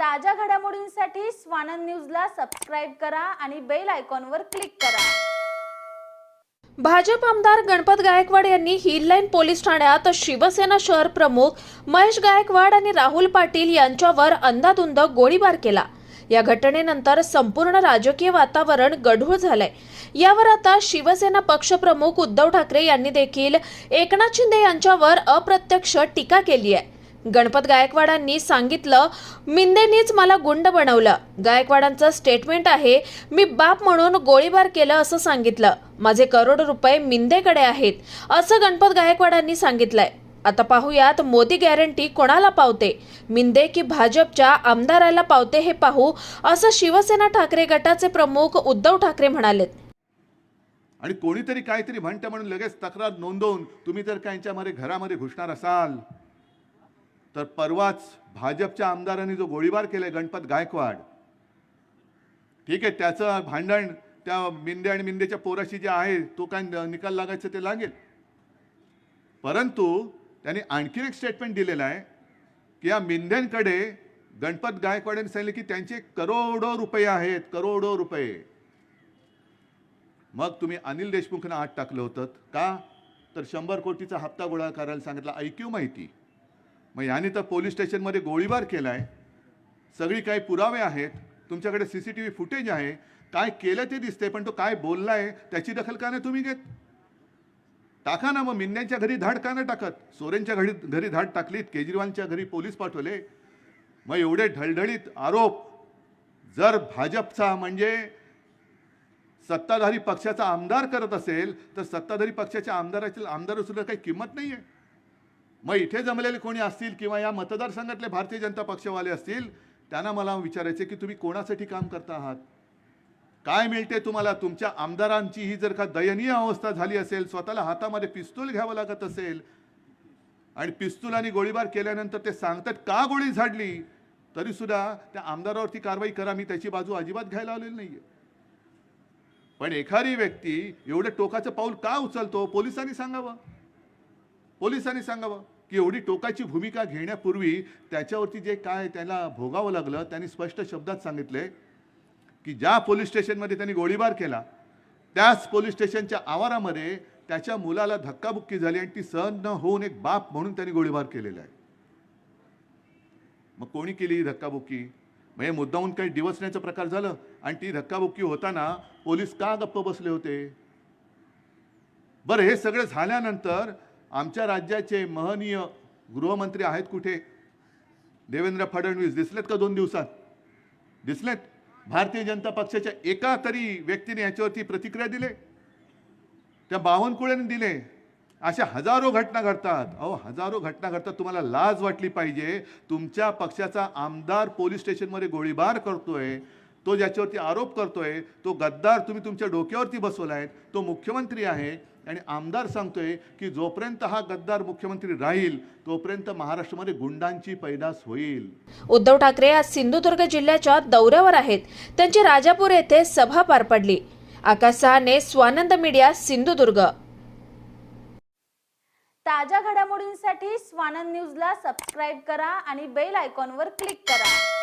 ताज्या घडामोडींसाठी स्वानंद न्यूजला सबस्क्राईब करा आणि बेल आयकॉनवर क्लिक करा. भाजप आमदार गणपत गायकवाड यांनी हिल लाईन पोलीस ठाण्यात शिवसेना शहर प्रमुख महेश गायकवाड आणि राहुल पाटील यांच्यावर अंधाधुंद गोळीबार केला. या घटनेनंतर संपूर्ण राजकीय वातावरण गढूळ झालंय. यावर आता शिवसेना पक्षप्रमुख उद्धव ठाकरे यांनी देखील एकनाथ शिंदे यांच्यावर अप्रत्यक्ष टीका केली आहे. गणपत गायकवाडांनी सांगितलं मिंदेनीच मला गुंड बनवलं. गायकवाडांचं स्टेटमेंट आहे मी बाप म्हणून गोळीबार केलं असं सांगितलं. माझे करोड रुपये मिंदेकडे आहेत. असं गणपत गायकवाडांनी सांगितलंय. आता पाहूयात मोदी गॅरंटी कोणाला पावते? मिंदे की भाजपच्या आमदाराला पावते हे पाहू? असं शिवसेना ठाकरे गटाचे प्रमुख उद्धव ठाकरे म्हणालेत. आणि कोणीतरी काहीतरी म्हणतं म्हणून लगेच तक्रार नोंदवून तुम्ही जर का घरामध्ये घुसणार असाल. तर परवाच भाजपच्या आमदारांनी जो गोळीबार केलाय गणपत गायकवाड ठीक आहे त्याचं भांडण त्या मिंदे आणि मिंदेच्या पोराशी जे आहे तो काय निकाल लागायचं ते लागेल. परंतु त्यांनी आणखीन एक स्टेटमेंट दिलेलं आहे की या मिंद्यांकडे गणपत गायकवाडांनी सांगितले की त्यांचे करोडो रुपये आहेत करोडो रुपये. मग तुम्ही अनिल देशमुखनं आत टाकलं होतं का? तर शंभर कोटीचा हप्ता गोळा करायला सांगितला ऐक्यू माहिती. मग याने तर पोलीस स्टेशनमध्ये गोळीबार केला आहे सगळी काही पुरावे आहेत. तुमच्याकडे C C T V footage आहे. काय केलं ते दिसते पण तो काय बोलला आहे त्याची दखल का नाही तुम्ही घेत? टाका ना मग मिन्यांच्या घरी धाड का नाही टाकत? सोरेनच्या घरी घरी धाड टाकलीत केजरीवालच्या घरी पोलीस पाठवले. मग एवढे ढळढळीत आरोप. जर भाजपचा म्हणजे सत्ताधारी पक्षाचा आमदार करत असेल तर सत्ताधारी पक्षाच्या आमदाराची आमदारसुद्धा काही किंमत नाही आहे मग इथे जमलेले कोणी असतील किंवा या मतदारसंघातले भारतीय जनता पक्षवाले असतील त्यांना मला विचारायचे की तुम्ही कोणासाठी काम करता आहात? काय मिळते तुम्हाला? तुमच्या आमदारांची ही जर का दयनीय अवस्था झाली असेल स्वतःला हातामध्ये पिस्तूल घ्यावं लागत असेल आणि पिस्तूल आणि गोळीबार केल्यानंतर ते सांगतात का गोळी झाडली? तरीसुद्धा त्या आमदारावरती कारवाई करा मी त्याची बाजू अजिबात घ्यायला आलेली नाहीये. पण एखादी व्यक्ती एवढं टोकाचं पाऊल का उचलतो? पोलिसांनी सांगावं. पोलिसांनी सांगावं की एवढी टोकाची भूमिका घेण्यापूर्वी त्याच्यावरती जे काय त्याला भोगावं लागलं त्यांनी स्पष्ट शब्दात सांगितले की ज्या पोलीस स्टेशनमध्ये त्यांनी गोळीबार केला त्याच पोलीस स्टेशनच्या आवारामध्ये त्याच्या मुलाला धक्काबुक्की झाली आणि ती सहन न होऊन एक बाप म्हणून त्यांनी गोळीबार केलेला आहे. मग कोणी केली ही धक्काबुक्की? मग हे मुद्दाहून काही डिवसण्याचा प्रकार झालं आणि ती धक्काबुक्की होताना पोलीस का गप्प बसले होते? बरं हे सगळं झाल्यानंतर आमच्या राज्याचे महनीय गृहमंत्री आहेत कुठे? देवेंद्र फडणवीस. दिसलेत का दोन दिवसात? दिसलेत. भारतीय जनता पक्षाच्या एका तरी व्यक्तीने याच्यावरती प्रतिक्रिया दिले. त्या बावनकुळेने दिले. अशा हजारो घटना घडतात. अहो हजारो घटना घडतात. तुम्हाला लाज वाटली पाहिजे. तुमच्या पक्षाचा आमदार पोलीस स्टेशनमध्ये गोळीबार करतोय. तो ज्याच्यावरती आरोप करतोय तो गद्दार तुम्ही तुमच्या डोक्यावरती बसवलाय तो मुख्यमंत्री आहे आणि आमदार सांगतोय की जोपर्यंत हा गद्दार मुख्यमंत्री राहील तोपर्यंत महाराष्ट्रामध्ये गुंडांची पैदास होईल. उद्धव ठाकरे आज सिंधुदुर्ग जिल्ह्याच्या दौऱ्यावर आहेत. त्यांची राजापूर येथे सभा पार पडली. आकाश सहाने स्वानंद मीडिया सिंधुदुर्ग. ताज्या घडामोडींसाठी स्वानंद न्यूजला सबस्क्राईब करा आणि बेल आयकॉनवर क्लिक करा.